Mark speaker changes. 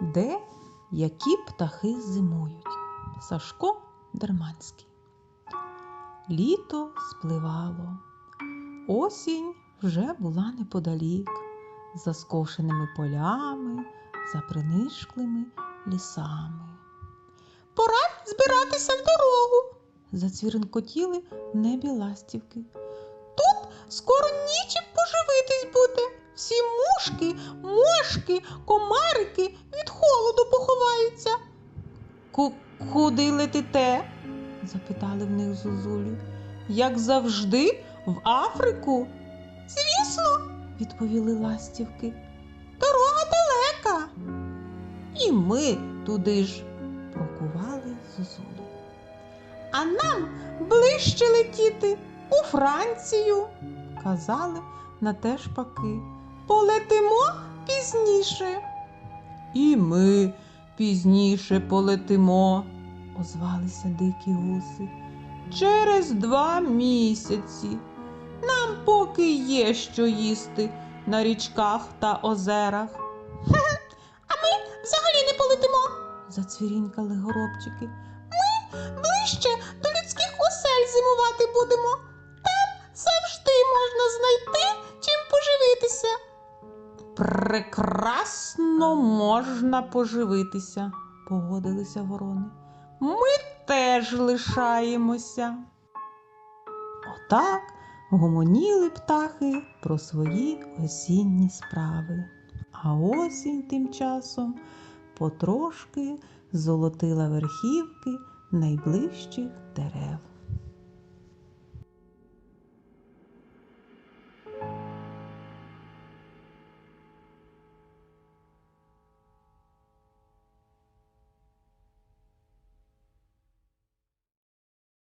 Speaker 1: де які птахи зимують. Сашко Дерманський. Літо спливало. Осінь вже була неподалік, за скошеними полями, за принишклими лісами. Пора збиратися в дорогу, зацвіринкотіли небі ластівки. Тут скоро нічим поживитись буде. Всі мушки, мошки, комарики від холоду поховаються. Ку- куди летите? запитали в них зозулі. Як завжди, в Африку? Звісно, відповіли ластівки. Дорога далека. І ми туди ж прокували зозулі. А нам ближче летіти у Францію, казали на те шпаки. Полетимо пізніше. І ми пізніше полетимо, озвалися дикі гуси. Через два місяці. Нам поки є що їсти на річках та озерах. А ми взагалі не полетимо, зацвірінькали горобчики. Ми ближче до людських осель зимувати будемо. Прекрасно можна поживитися, погодилися ворони. Ми теж лишаємося. Отак гомоніли птахи про свої осінні справи. А осінь тим часом потрошки золотила верхівки найближчих дерев.